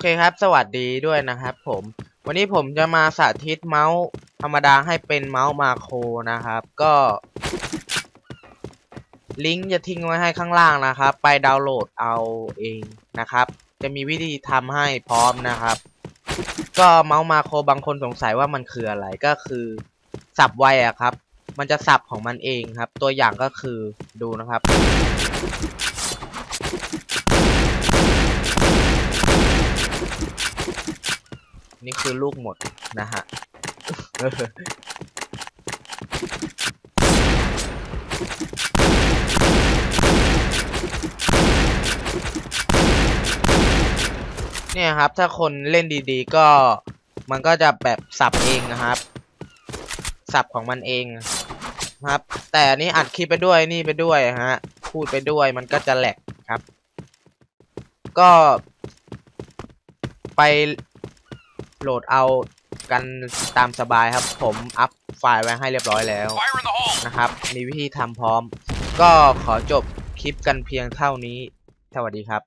อเคครับ สวัสดีด้วยนะครับผม วันนี้ผมจะมาสาธิตเมาส์ธรรมดาให้เป็นเมาส์มาโครนะครับ ก็ ลิงก์จะทิ้งไว้ให้ข้างล่างนะครับ ไปดาวน์โหลดเอาเองนะครับ จะมีวิธีทำให้พร้อมนะครับ ก็เมาส์มาโครบางคนสงสัยว่ามันคืออะไรก็คือสับไวอะครับ มันจะสับของมันเองครับ ตัวอย่างก็คือดูนะครับ นี่คือลูกหมดนะฮะเนี่ยครับ ถ้าคนเล่นดีๆ ก็มันก็จะแบบสับเองนะครับ สับของมันเองครับ แต่อันนี้อัดคลิปไปด้วยนี่ไปด้วยฮะ พูดไปด้วยมันก็จะแหลกครับ ก็ไป โหลดเอากันตามสบายครับ ผมอัพไฟล์ไว้ให้เรียบร้อยแล้ว Fire in the hole! นะครับ มีวิธีทำพร้อม ก็ขอจบคลิปกันเพียงเท่านี้ สวัสดีครับ